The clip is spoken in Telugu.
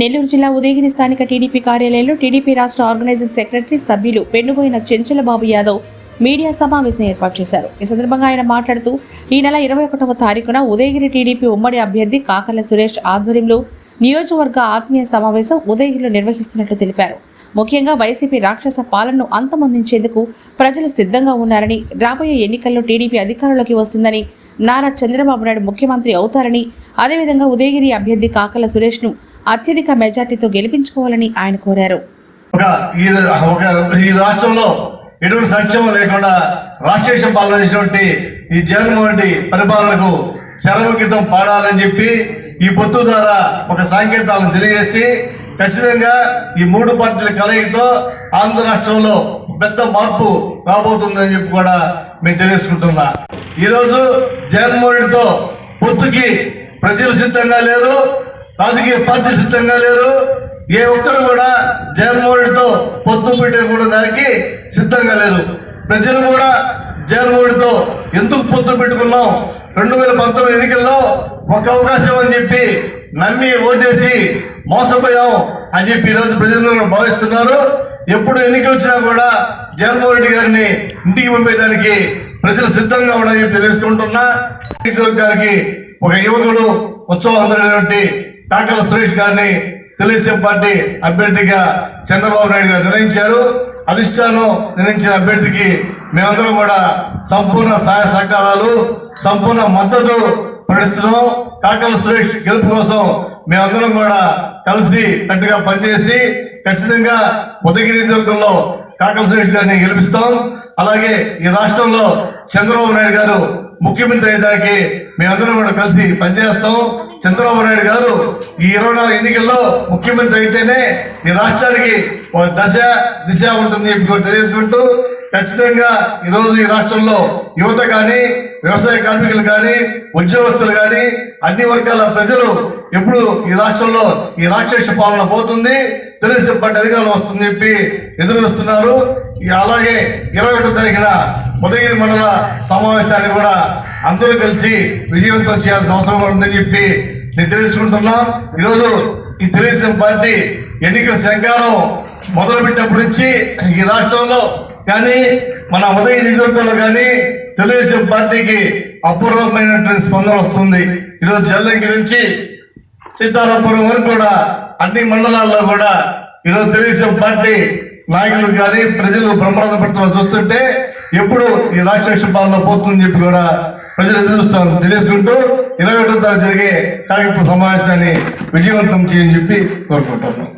నెల్లూరు జిల్లా ఉదయగిరి స్థానిక టీడీపీ కార్యాలయంలో టీడీపీ రాష్ట్ర ఆర్గనైజింగ్ సెక్రటరీ సభ్యులు పెన్నుబోయిన చెంచలబాబు యాదవ్ మీడియా సమావేశం ఏర్పాటు చేశారు. ఈ సందర్భంగా ఆయన మాట్లాడుతూ ఈ నెల ఇరవై ఒకటవ తారీఖున ఉదయగిరి టీడీపీ ఉమ్మడి అభ్యర్థి కాకర్ల సురేష్ ఆధ్వర్యంలో నియోజకవర్గ ఆత్మీయ సమావేశం ఉదయగిరిలో నిర్వహిస్తున్నట్లు తెలిపారు. ముఖ్యంగా వైసీపీ రాక్షస పాలనను అంతమొందించేందుకు ప్రజలు సిద్ధంగా ఉన్నారని రాబోయే ఎన్నికల్లో టీడీపీ అధికారంలోకి వస్తుందని నారా చంద్రబాబు నాయుడు ముఖ్యమంత్రి అవుతారని అదేవిధంగా ఉదయగిరి అభ్యర్థి కాకల సురేష్ను అత్యధిక మెజార్టీతో గెలిపించుకోవాలని ఆయన కోరారు. ఒక ఈ ఒక ఈ రాష్ట్రంలో ఎటువంటి సంక్షేమం లేకుండా రాక్షస పాలన చేసినటువంటి ఈ జగన్మోహన్ రెడ్డి పరిపాలనకు చరమగీతం పాడాలని చెప్పి ఈ పొత్తు ద్వారా ఒక సంకేతాలను తెలియజేసి ఖచ్చితంగా ఈ మూడు పార్టీల కలయికతో ఆంధ్ర రాష్ట్రంలో పెద్ద మార్పు రాబోతుందని చెప్పి కూడా మేము తెలియజేసుకుంటున్నా. ఈరోజు జగన్మోహన్ రెడ్డితో పొత్తుకి ప్రజలు సిద్ధంగా లేరు. రాజకీయ పార్టీ సిద్ధంగా లేరు. ఏ ఒక్కరు కూడా జగన్మోహన్ రెడ్డితో పొత్తు పెట్టుకున్న దానికి సిద్ధంగా లేరు. ప్రజలు కూడా జగన్మోహన్తో ఎందుకు పొత్తు పెట్టుకున్నాం? రెండు వేల పంతొమ్మిది ఎన్నికల్లో ఒక అవకాశం అని చెప్పి నమ్మి ఓటేసి మోసపోయాం అని చెప్పి ఈరోజు ప్రజలందరూ భావిస్తున్నారు. ఎప్పుడు ఎన్నికలు వచ్చినా కూడా జగన్మోహన్ రెడ్డి గారిని ఇంటికి పంపేదానికి ప్రజలు సిద్ధంగా ఉన్నారని చెప్పి తెలుసుకుంటున్నా. గారికి ఒక యువకుడు ఉత్సవవంతుడైనటువంటి కాకల సురేష్ గారిని తెలుగుదేశం పార్టీ అభ్యర్థిగా చంద్రబాబు నాయుడు గారు నిర్ణయించారు. అధిష్టానం నిర్ణయించిన అభ్యర్థికి మేమందరం కూడా సంపూర్ణ సహాయ సహకారాలు సంపూర్ణ మద్దతు ప్రకటిస్తున్నాం. కాకల సురేష్ గెలుపు కోసం మేమందరం కూడా కలిసి గట్టిగా పనిచేసి ఖచ్చితంగా ఉదయగిరి దుర్గంలో కాకల సురేష్ గారిని గెలిపిస్తాం. అలాగే ఈ రాష్ట్రంలో చంద్రబాబు నాయుడు గారు ముఖ్యమంత్రి అయ్యేదానికి మేమందరం కూడా కలిసి పనిచేస్తాం. చంద్రబాబు నాయుడు గారు ఈ ఇరవై నాలుగు ఎన్నికల్లో ముఖ్యమంత్రి అయితేనే ఈ రాష్ట్రానికి ఒక దశ దిశ ఉంటుంది చెప్పి తెలియజేసుకుంటూ ఖచ్చితంగా ఈరోజు ఈ రాష్ట్రంలో యువత కానీ వ్యవసాయ కార్మికులు కానీ ఉద్యోగస్తులు కానీ అన్ని వర్గాల ప్రజలు ఎప్పుడు ఈ రాష్ట్రంలో ఈ రాక్షస పాలన పోతుంది. తెలుగుదేశం పార్టీ అధికారం వస్తుంది చెప్పి ఎదురుస్తున్నారు అలాగే ఇరవై ఒకటో తారీఖున ఉదయగిరి మండల సమావేశాన్ని కూడా అందరూ కలిసి విజయవంతం చేయాల్సిన అవసరం ఉందని చెప్పి నేను తెలుసుకుంటున్నా ఈరోజు ఈ తెలుగుదేశం పార్టీ ఎన్నికల శంకారం మొదలుపెట్టినప్పటి నుంచి ఈ రాష్ట్రంలో కానీ మన ఉదయ నియోజకవర్గంలో కానీ తెలుగుదేశం పార్టీకి అపూర్వమైనటువంటి స్పందన వస్తుంది. ఈరోజు జల్లంకి నుంచి సీతారాపురం వరకు కూడా అన్ని మండలాల్లో కూడా ఈరోజు తెలుగుదేశం పార్టీ నాయకులు కానీ ప్రజలు బ్రహ్మాండ పడుతున్న చూస్తుంటే ఎప్పుడు ఈ రాక్షస పాలన పోతుందని చెప్పి కూడా ప్రజలు ఎదురుస్తాను తెలియజేసుకుంటూ ఇరవై ఒకటో తారీఖు జరిగే కార్యక్రమ సమావేశాన్ని విజయవంతం చేయని చెప్పి కోరుకుంటున్నాను